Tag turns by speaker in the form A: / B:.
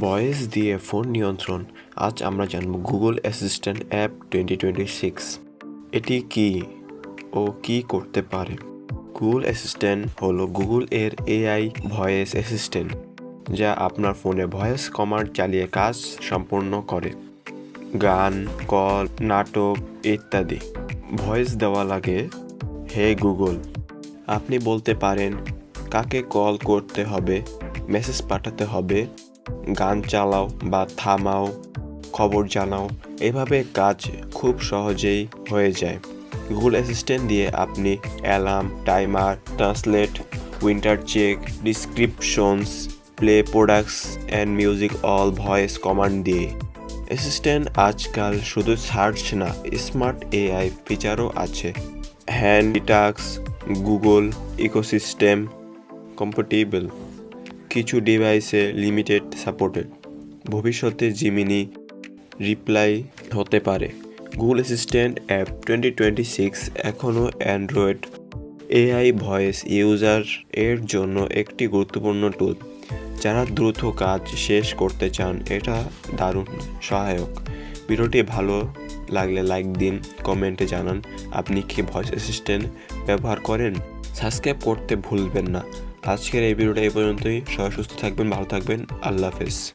A: Voice দিয়ে phone নিয়ন্ত্রণ। আজ আমরা জানব Google assistant app twenty twenty six. এটি কি ও কি করতে পারে? গুগল অ্যাসিস্ট্যান্ট হলো গুগল এর এআই ভয়েস অ্যাসিস্ট্যান্ট, যা আপনার ফোনে ভয়েস কমান্ড চালিয়ে কাজ সম্পূর্ণ করে। গান, কল, নাটক ইত্যাদি। ভয়েস দেওয়া লাগে, হে গুগল, আপনি বলতে পারেন কাকে কল করতে হবে, মেসেজ পাঠাতে হবে গান চালাও বা থামাও, খবর জানাও, এভাবে কাজ খুব সহজেই হয়ে যায়। গুগল অ্যাসিস্ট্যান্ট দিয়ে আপনি alarm, timer, translate, winter check, descriptions, play products and music all voice command দিয়ে। অ্যাসিস্ট্যান্ট আজকাল শুধু সার্চ না, স্মার্ট এআই ফিচারও আছে। Hand task Google ecosystem compatible কিছু ডিভাইসে লিমিটেড সাপোর্টেড ভবিষ্যতে জিমিনি রিপ্লাই হতে পারে। Google assistant app twenty twenty six এখনও অ্যান্ড্রয়েড এআই ভয়েস ইউজার এর জন্য একটি গুরুত্বপূর্ণ টুল যারা দ্রুত কাজ শেষ করতে চান, এটা দারুণ সহায়ক। ভিডিওটি ভালো লাগলে লাইক দিন কমেন্টে জানান। আপনি কি ভয়েস অ্যাসিস্ট্যান্ট ব্যবহার করেন? সাবস্ক্রাইব করতে ভুলবেন না। আজকের এই ভিডিওটা এই পর্যন্তই। সবাই সুস্থ থাকবেন ভালো থাকবেন। আল্লাহ হাফেজ।